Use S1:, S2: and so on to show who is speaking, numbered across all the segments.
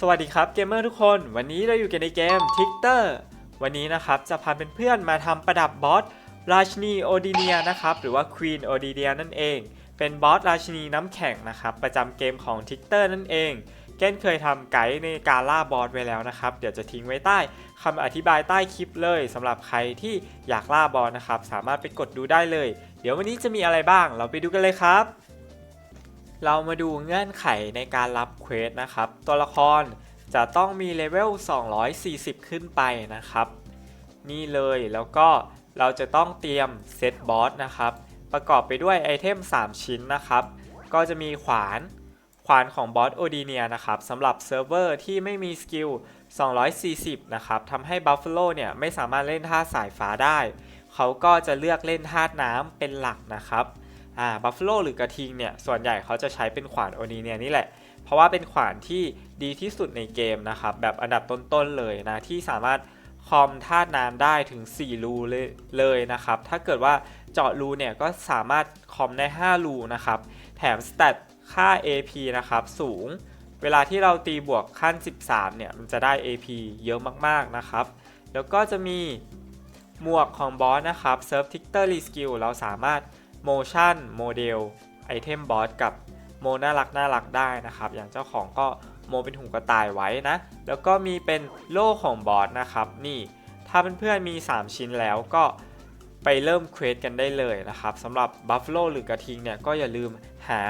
S1: สวัสดีครับเกมเมอร์ทุกคน วันนี้เราอยู่กันในเกม t i c t e r วันนี้นะครับจะพาเป็นเพื่อนมาทำประดับบอสราชินีโอดีเนียนะครับหรือว่า Queen o d i n i a นั่นเอง เป็นบอสราชินีน้ำแข็งนะครับประจำเกมของ t i c t e r นั่นเองเก้นเคยทำไกด์ในการล่าบอสไว้แล้วนะครับ เดี๋ยวจะทิ้งไว้ใต้คำอธิบายใต้คลิปเลยสำหรับใครที่อยากล่าบอสนะครับสามารถไปกดดูได้เลย เดี๋ยววันนี้จะมีอะไรบ้างเราไปดูกันเลยครับ เรามาดูเงื่อนไขในการรับเควสนะครับ ตัวละครจะต้องมีเลเวล 240 ขึ้นไปนะครับ นี่เลยแล้วก็เราจะต้องเตรียมเซตบอสนะครับ ประกอบไปด้วยไอเทม 3 ชิ้นนะครับ ก็จะมีขวาน ขวานของบอสโอดีเนียนะครับสำหรับเซิร์ฟเวอร์ที่ไม่มีสกิล 240 นะครับทำให้บัฟเฟโลเนี่ยไม่สามารถเล่นท่าสายฟ้าได้ เขาก็จะเลือกเล่นธาน้ำเป็นหลักนะครับ อ่าบัฟฟ a โลหรือกระทิงเนี่ยส่วนใหญ่เขาจะใช้เป็นขวานโอดีเนียนี่แหละ เพราะว่าเป็นขวานที่ดีที่สุดในเกมนะครับ แบบอันดับต้นๆเลยนะ ที่สามารถคอมธาตุน้ำได้ถึง 4 รูเลยเลยนะครับ ถ้าเกิดว่าเจาะรูเนี่ยก็สามารถคอมได้ 5 รูนะครับ แถมสเตตค่า AP นะครับสูง เวลาที่เราตีบวกขั้น 13 เนี่ยมันจะได้ AP เยอะมากๆนะครับ แล้วก็จะมีหมวกของบอสนะครับ Surf Tictor Reskill เราสามารถ motion model ไอเทมบอสกับโมน่ารักน่ารักได้นะครับ อย่างเจ้าของก็โมเป็นหูกระต่ายไว้นะ แล้วก็มีเป็นโล่ของบอสนะครับ นี่ถ้าเพื่อนๆมี 3 ชิ้นแล้วก็ไปเริ่มเควสกันได้เลยนะครับสำหรับบัฟฟโลหรือกระทิงเนี่ยก็อย่าลืมหา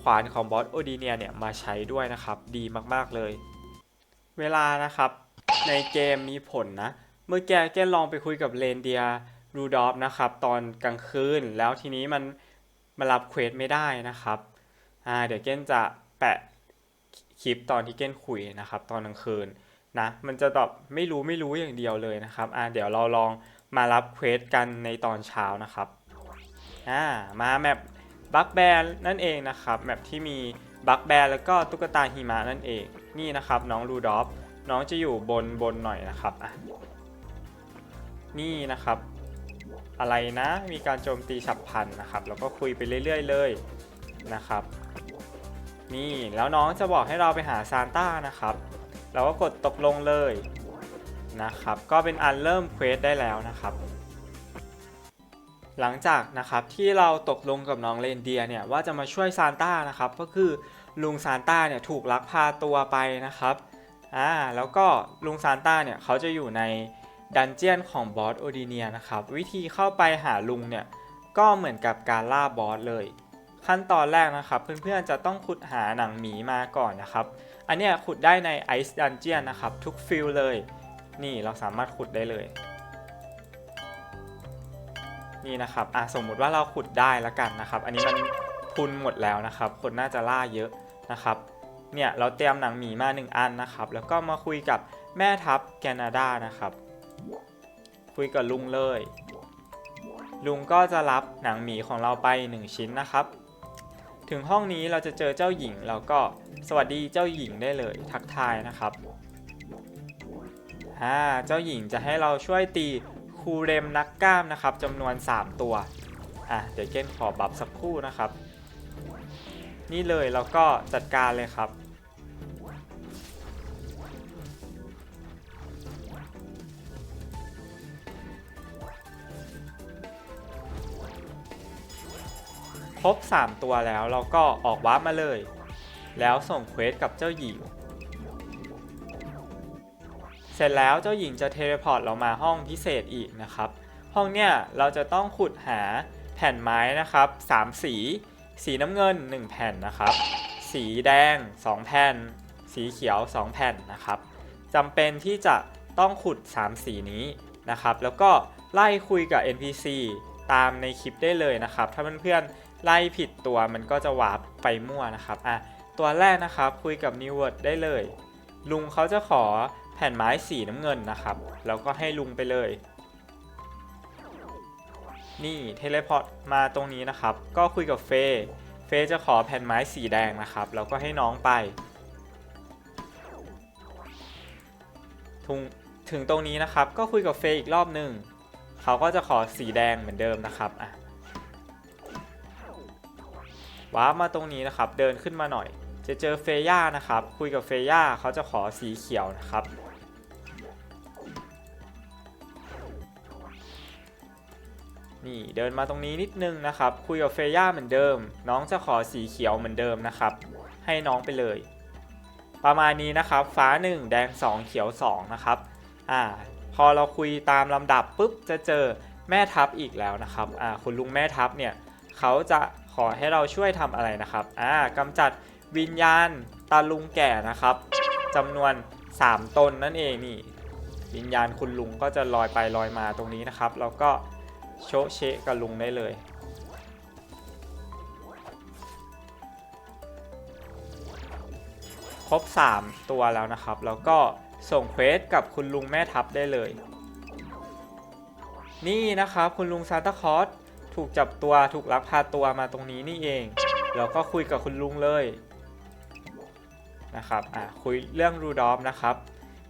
S1: ขวานของบอสโอดีเนียเนี่ยมาใช้ด้วยนะครับ ดีมากๆเลย เวลานะครับ ในเกมมีผลนะ เมื่อแกแกลองไปคุยกับเรนเดีย รูดอฟนะครับตอนกลางคืน แล้วทีนี้มันมารับเควสไม่ได้นะครับอ่าเดี๋ยวเก้นจะแปะคลิปตอนที่เก้นคุยนะครับ ตอนกลางคืนนะมันจะแบบไม่รู้ไม่รู้อย่างเดียวเลยนะครับอ่าเดี๋ยวเราลองมารับเควสกันในตอนเช้านะครับอ่ามาแมปบัคแบร์นั่นเองนะครับแมปที่มีบัคแบร์แล้วก็ตุ๊กตาหิมะนั่นเองนี่นะครับน้องรูดอฟน้องจะอยู่บนบนหน่อยนะครับอะนี่นะครับ อะไรนะ มีการโจมตีฉับพลันนะครับแล้วก็คุยไปเรื่อย ๆ เลยนะครับ นี่แล้วน้องจะบอกให้เราไปหาซานต้านะครับ เราก็กดตกลงเลยนะครับ ก็เป็นอันเริ่มเควสได้แล้วนะครับหลังจากนะครับที่เราตกลงกับน้องเรนเดียเนี่ยว่าจะมาช่วยซานต้านะครับก็คือลุงซานต้าเนี่ยถูกลักพาตัวไปนะครับอ่าแล้วก็ลุงซานต้าเนี่ยเขาจะอยู่ใน ดันเจียนของบอสโอดีเนียนะครับ วิธีเข้าไปหาลุงเนี่ยก็เหมือนกับการล่าบอสเลย ขั้นตอนแรกนะครับ เพื่อนๆจะต้องขุดหาหนังหมีมาก่อนนะครับ อันเนี้ยขุดได้ในไอซ์ดันเจียนนะครับ ทุกฟิลเลย นี่เราสามารถขุดได้เลย นี่นะครับอะสมมุติว่าเราขุดได้แล้วกันนะครับ อันนี้มันพุนหมดแล้วนะครับ คนน่าจะล่าเยอะนะครับเนี่ยเราเตรียมหนังหมีมา 1 อันนะครับ แล้วก็มาคุยกับแม่ทัพแคนาดานะครับ คุยกับลุงเลย ลุงก็จะรับหนังหมีของเราไป 1 ชิ้นนะครับ ถึงห้องนี้เราจะเจอเจ้าหญิงเราก็สวัสดีเจ้าหญิงได้เลยทักทายนะครับอ่าเจ้าหญิงจะให้เราช่วยตีคูเรมนักกล้ามนะครับจำนวน 3 ตัวอะเดี๋ยวเก้นขอบัฟสักครู่นะครับ นี่เลยเราก็จัดการเลยครับ ครบ 3 ตัวแล้วเราก็ออกวาร์ปมาเลย แล้วส่งเควสกับเจ้าหญิง เสร็จแล้วเจ้าหญิงจะเทเลพอร์ตเรามาห้องพิเศษอีกนะครับ ห้องเนี้ยเราจะต้องขุดหาแผ่นไม้นะครับ 3 สี สีน้ำเงิน 1 แผ่นนะครับ สีแดง 2 แผ่น สีเขียว 2 แผ่นนะครับจำเป็นที่จะต้องขุด 3 สีนี้นะครับ แล้วก็ไล่คุยกับ NPC ตามในคลิปได้เลยนะครับ ถ้าเพื่อนๆ ไล่ผิดตัวมันก็จะวาร์ปไปมั่วนะครับอะตัวแรกนะครับคุยกับ New Word ได้เลย ลุงเขาจะขอแผ่นไม้สีน้ำเงินนะครับ แล้วก็ให้ลุงไปเลย นี่เทเลพอร์ตมาตรงนี้นะครับ ก็คุยกับเฟย์เฟย์จะขอแผ่นไม้สีแดงนะครับ แล้วก็ให้น้องไปถึงถึงตรงนี้นะครับ ก็คุยกับเฟย์อีกรอบหนึ่งเขาก็จะขอสีแดงเหมือนเดิมนะครับอะ ว้าร์ปมาตรงนี้นะครับ เดินขึ้นมาหน่อย จะเจอเฟย่านะครับ คุยกับเฟย่าเขาจะขอสีเขียวนะครับ นี่เดินมาตรงนี้นิดนึงนะครับ คุยกับเฟย่าเหมือนเดิม น้องจะขอสีเขียวเหมือนเดิมนะครับ ให้น้องไปเลย ประมาณนี้นะครับ ฟ้า 1 แดง 2 เขียว 2 นะครับ อ่า พอเราคุยตามลำดับปุ๊บจะเจอแม่ทัพอีกแล้วนะครับ อ่าคุณลุงแม่ทัพเนี่ยเขาจะ ขอให้เราช่วยทำอะไรนะครับอ่ากำจัดวิญญาณตาลุงแก่นะครับจำนวน 3 ตนนั่นเองนี่ วิญญาณคุณลุงก็จะลอยไปลอยมาตรงนี้นะครับ แล้วก็โชเชะกับลุงได้เลยครบ 3 ตัวแล้วนะครับ แล้วก็ส่งเควสกับคุณลุงแม่ทัพได้เลย นี่นะครับคุณลุงซานตาคอส ถูกจับตัวถูกลักพาตัวมาตรงนี้นี่เองแล้วก็คุยกับคุณลุงเลยนะครับอะคุยเรื่องรูดอฟนะครับ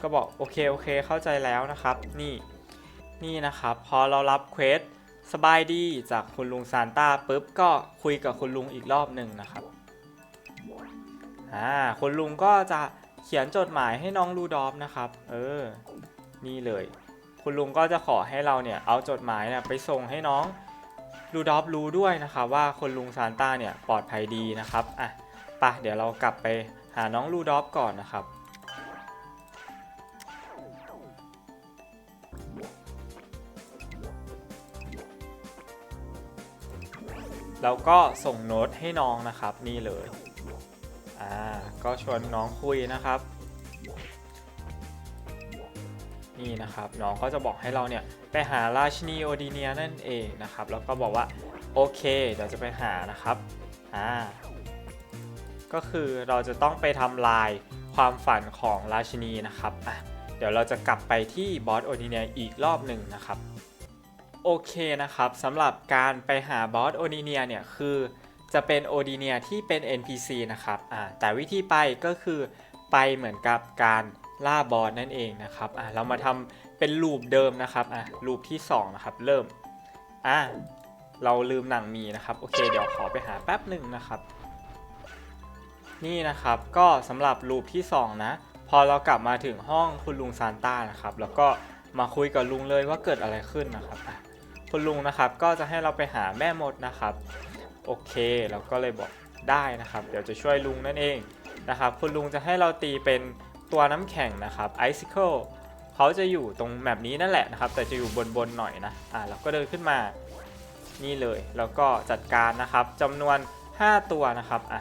S1: ก็บอกโอเคโอเคเข้าใจแล้วนะครับ นี่นี่นะครับ พอเรารับเควสสบายดีจากคุณลุงซานต้าปุ๊บก็คุยกับคุณลุงอีกรอบหนึ่งนะครับอ่าคุณลุงก็จะเขียนจดหมายให้น้องรูดอฟนะครับ เออ นี่เลย คุณลุงก็จะขอให้เราเนี่ยเอาจดหมายเนี่ยไปส่งให้น้อง รูดอฟรู้ด้วยนะครับว่าคุณลุงซานต้าเนี่ยปลอดภัยดีนะครับอะปะเดี๋ยวเรากลับไปหาน้องรูดอฟก่อนนะครับ แล้วก็ส่งโน้ตให้น้องนะครับนี่เลย อ่า ก็ชวนน้องคุยนะครับ นี่นะครับน้องก็จะบอกให้เราเนี่ยไปหาราชินีโอดีเนียนั่นเองนะครับ แล้วก็บอกว่าโอเคเดี๋ยวจะไปหานะครับอ่าก็คือเราจะต้องไปทำลายความฝันของราชินีนะครับอะเดี๋ยวเราจะกลับไปที่บอสโอดีเนียอีกรอบหนึ่งนะครับโอเคนะครับสำหรับการไปหาบอสโอดีเนียเนี่ยคือจะเป็นโอดีเนียที่เป็น NPC นะครับอ่าแต่วิธีไปก็คือไปเหมือนกับการ ล่าบอสนั่นเองนะครับอ่าเรามาทำเป็นลูปเดิมนะครับอ่าลูปที่2นะครับเริ่มอ่าเราลืมหนังมีนะครับโอเคเดี๋ยวขอไปหาแป๊บหนึ่งนะครับ นี่นะครับก็สำหรับลูปที่ 2 นะ พอเรากลับมาถึงห้องคุณลุงซานต้านะครับ แล้วก็มาคุยกับลุงเลยว่าเกิดอะไรขึ้นนะครับอะคุณลุงนะครับก็จะให้เราไปหาแม่มดนะครับ โอเคเราก็เลยบอกได้นะครับ เดี๋ยวจะช่วยลุงนั่นเองนะครับ คุณลุงจะให้เราตีเป็น ตัวน้ำแข็งนะครับ Icicle เขาจะอยู่ตรงแบบนี้นั่นแหละนะครับ แต่จะอยู่บนๆหน่อยนะอ่าเราก็เดินขึ้นมานี่เลย แล้วก็จัดการนะครับจำนวน 5 ตัวนะครับอะ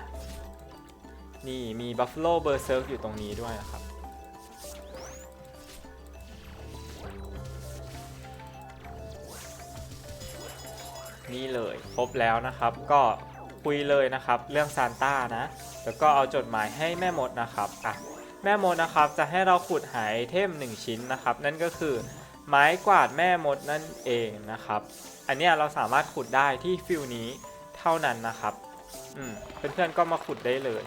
S1: นี่มี Buffalo Berserk อยู่ตรงนี้ด้วยนะครับนี่เลยครบแล้วนะครับ ก็คุยเลยนะครับ เรื่องซานต้านะ แล้วก็เอาจดหมายให้แม่มดนะครับอะ แม่มดนะครับจะให้เราขุดหาไอเทม 1 ชิ้นนะครับ นั่นก็คือไม้กวาดแม่มดนั่นเองนะครับ อันนี้เราสามารถขุดได้ที่ฟิลนี้เท่านั้นนะครับอืมเพื่อนๆก็มาขุดได้เลย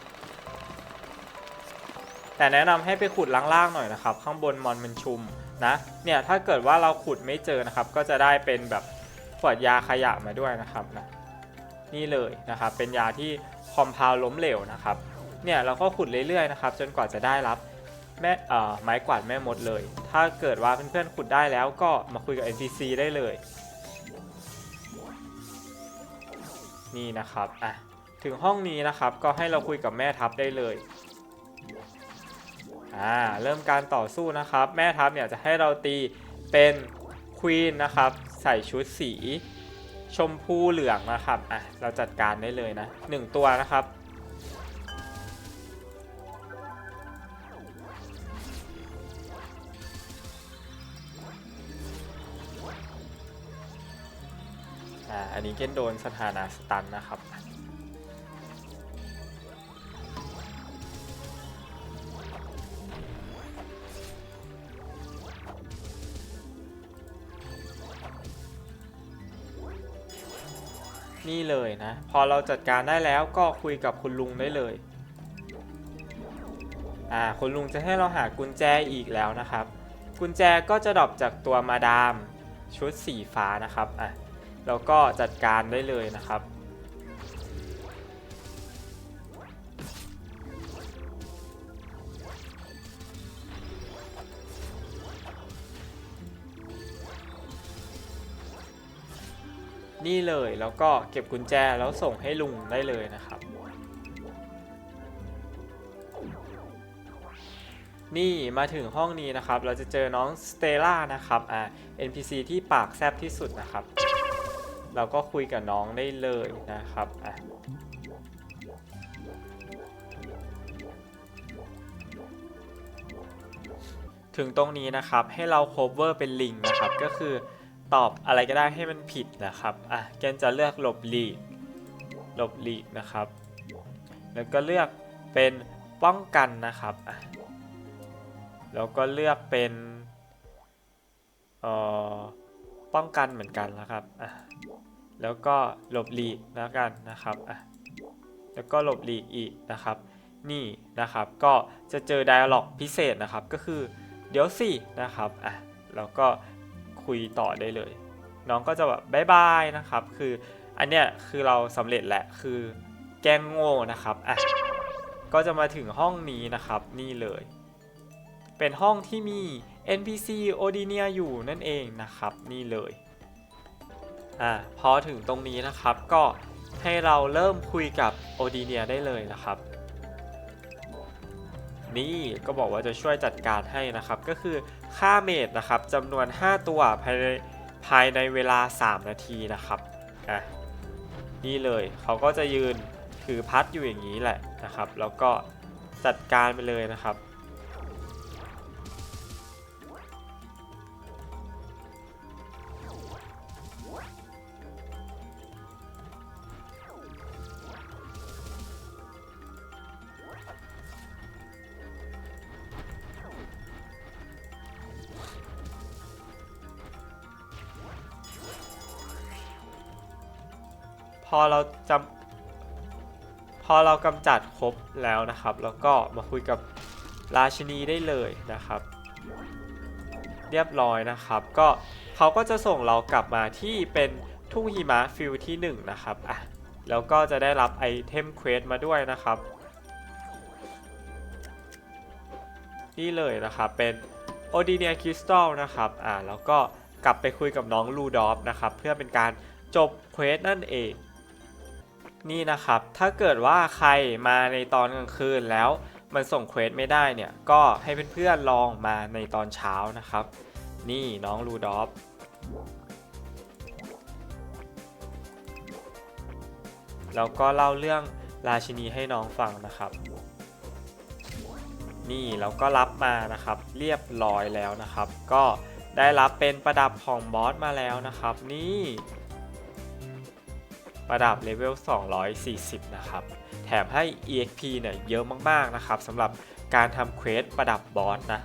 S1: แต่แนะนำให้ไปขุดล่างๆหน่อยนะครับ ข้างบนมอนมันชุมนะเนี่ยถ้าเกิดว่าเราขุดไม่เจอนะครับ ก็จะได้เป็นแบบขวดยาขยะมาด้วยนะครับนะนี่เลยนะครับเป็นยาที่คอมเพลล้มเหลวนะครับ เนี่ยเราก็ขุดเรื่อยๆนะครับจนกว่าจะได้รับแม่ไม้กวาดแม่มดเลย ถ้าเกิดว่าเพื่อนๆขุดได้แล้วก็มาคุยกับ NPC ได้เลย นี่นะครับอะถึงห้องนี้นะครับก็ให้เราคุยกับแม่ทัพได้เลยอ่าเริ่มการต่อสู้นะครับ แม่ทัพเนี่ยจะให้เราตีเป็นควีนนะครับ ใส่ชุดสี ชมพูเหลืองนะครับอะเราจัดการได้เลยนะหนึ่งตัวนะครับ อันนี้เก้นโดนสถานะสตันนะครับ นี่เลยนะ พอเราจัดการได้แล้วก็คุยกับคุณลุงได้เลย อ่าคุณลุงจะให้เราหากุญแจอีกแล้วนะครับ กุญแจก็จะดรอปจากตัวมาดามชุดสีฟ้านะครับ อะ แล้วก็จัดการได้เลยนะครับนี่เลยแล้วก็เก็บกุญแจแล้วส่งให้ลุงได้เลยนะครับ นี่มาถึงห้องนี้นะครับ เราจะเจอน้องสเตล่านะครับอ่า NPC ที่ปากแซบที่สุดนะครับ เราก็คุยกับน้องได้เลยนะครับอะถึงตรงนี้นะครับให้เรา cover เป็นลิงนะครับ ก็คือตอบอะไรก็ได้ให้มันผิดนะครับอะแกนจะเลือกหลบหลีกหลบหลีกนะครับ แล้วก็เลือกเป็นป้องกันนะครับอะแล้วก็เลือกเป็นเอ่อป้องกันเหมือนกันนะครับอะ แล้วก็หลบหลีกแล้วกันนะครับอะแล้วก็หลบหลีกอีกนะครับ นี่นะครับก็จะเจอ dialog พิเศษนะครับก็คือเดี๋ยวสินะครับอะแล้วก็คุยต่อได้เลย น้องก็จะแบบบายบายนะครับ คืออันเนี้ยคือเราสำเร็จแหละคือแกงโง่นะครับอะก็จะมาถึงห้องนี้นะครับนี่เลย เป็นห้องที่มี NPC o d i n i a อยู่นั่นเองนะครับ นี่เลย อ่าพอถึงตรงนี้นะครับก็ให้เราเริ่มคุยกับ o d i n i a ได้เลยนะครับ นี่ก็บอกว่าจะช่วยจัดการให้นะครับ ก็คือค่าเมดนะครับจำนวน 5 ตัวภายในภายในเวลา 3 นาทีนะครับอะนี่เลยเขาก็จะยืนถือพัดอยู่อย่างนี้แหละนะครับ แล้วก็จัดการไปเลยนะครับ อเราจำพอเรากำจัดครบแล้วนะครับ แล้วก็มาคุยกับราชินีได้เลยนะครับ เรียบร้อยนะครับ ก็เขาก็จะส่งเรากลับมาที่เป็นทุ่งหิมะฟิลที่ 1 นะครับอะแล้วก็จะได้รับไอเทมเควสมาด้วยนะครับ นี่เลยนะครับ เป็นโอดีเนียคริสตัลนะครับอ่าแล้วก็กลับไปคุยกับน้องลูดอฟนะครับ เพื่อเป็นการจบเควสนั่นเอง นี่นะครับ ถ้าเกิดว่าใครมาในตอนกลางคืนแล้วมันส่งเควสไม่ได้เนี่ย ก็ให้เพื่อนๆลองมาในตอนเช้านะครับ นี่น้องลูดอฟแล้วก็เล่าเรื่องราชินีให้น้องฟังนะครับ นี่เราก็รับมานะครับ เรียบร้อยแล้วนะครับ ก็ได้รับเป็นประดับของบอสมาแล้วนะครับ นี่ ระดับเลเวล 240 นะครับ แถมให้ EXP เนี่ยเยอะมากๆนะครับสำหรับการทำเควสประดับบอสนะ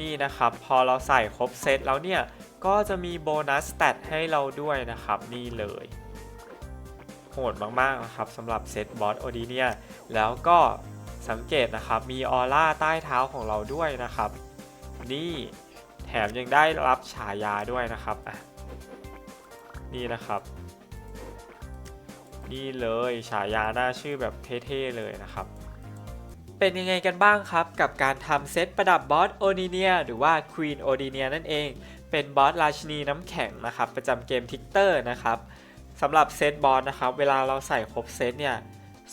S1: นี่นะครับพอเราใส่ครบเซตแล้วเนี่ย ก็จะมีโบนัสสเตตให้เราด้วยนะครับ นี่เลยโหดมากๆนะครับสำหรับเซตบอสโอดีเนียแล้วก็สังเกตนะครับมีออร่าใต้เท้าของเราด้วยนะครับ นี่แถมยังได้รับฉายาด้วยนะครับนี่นะครับ นี่เลยฉายาหน้าชื่อแบบเท่ๆเลยนะครับ เป็นยังไงกันบ้างครับ กับการทำเซตประดับบอสโอดีเนียหรือว่าควีนโอดีเนียนั่นเอง เป็นบอสราชินีน้ำแข็งนะครับ ประจำเกมทิกเตอร์นะครับสำหรับเซตบอสนะครับ เวลาเราใส่ครบเซตเนี่ย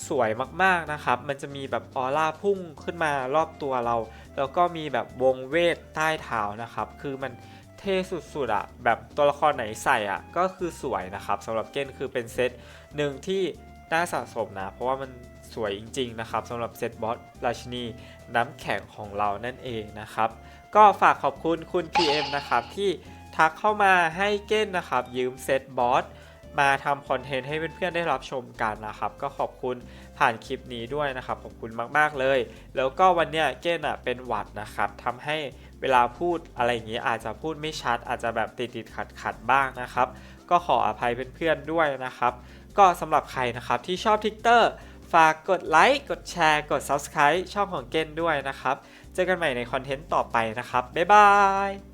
S1: สวยมากๆนะครับ มันจะมีแบบออร่าพุ่งขึ้นมารอบตัวเรา แล้วก็มีแบบวงเวทใต้เท้านะครับ คือมัน เท่สุดๆอะแบบตัวละครไหนใส่อะก็คือสวยนะครับสำหรับเกนคือเป็นเซตหนึ่งที่น่าสะสมนะ เพราะว่ามันสวยจริงๆนะครับสำหรับเซตบอสราชินีน้ำแข็งของเรานั่นเองนะครับ ก็ฝากขอบคุณคุณ PM นะครับที่ทักเข้ามาให้เก้นนะครับ ยืมเซตบอสมาทำคอนเทนต์ให้เพื่อนๆได้รับชมกันนะครับ ก็ขอบคุณผ่านคลิปนี้ด้วยนะครับ ขอบคุณมากๆเลย แล้วก็วันเนี้ยเก้นอะเป็นหวัดนะครับทำให้ เวลาพูดอะไรอย่างนี้อาจจะพูดไม่ชัด อาจจะแบบติดติดขัดขัดบ้างนะครับ ก็ขออภัยเพื่อนๆด้วยนะครับ ก็สำหรับใครนะครับที่ชอบทิกเตอร์ฝากกดไลค์กดแชร์กด Subscribe ช่องของเกนด้วยนะครับ เจอกันใหม่ในคอนเทนต์ต่อไปนะครับ บ๊ายบาย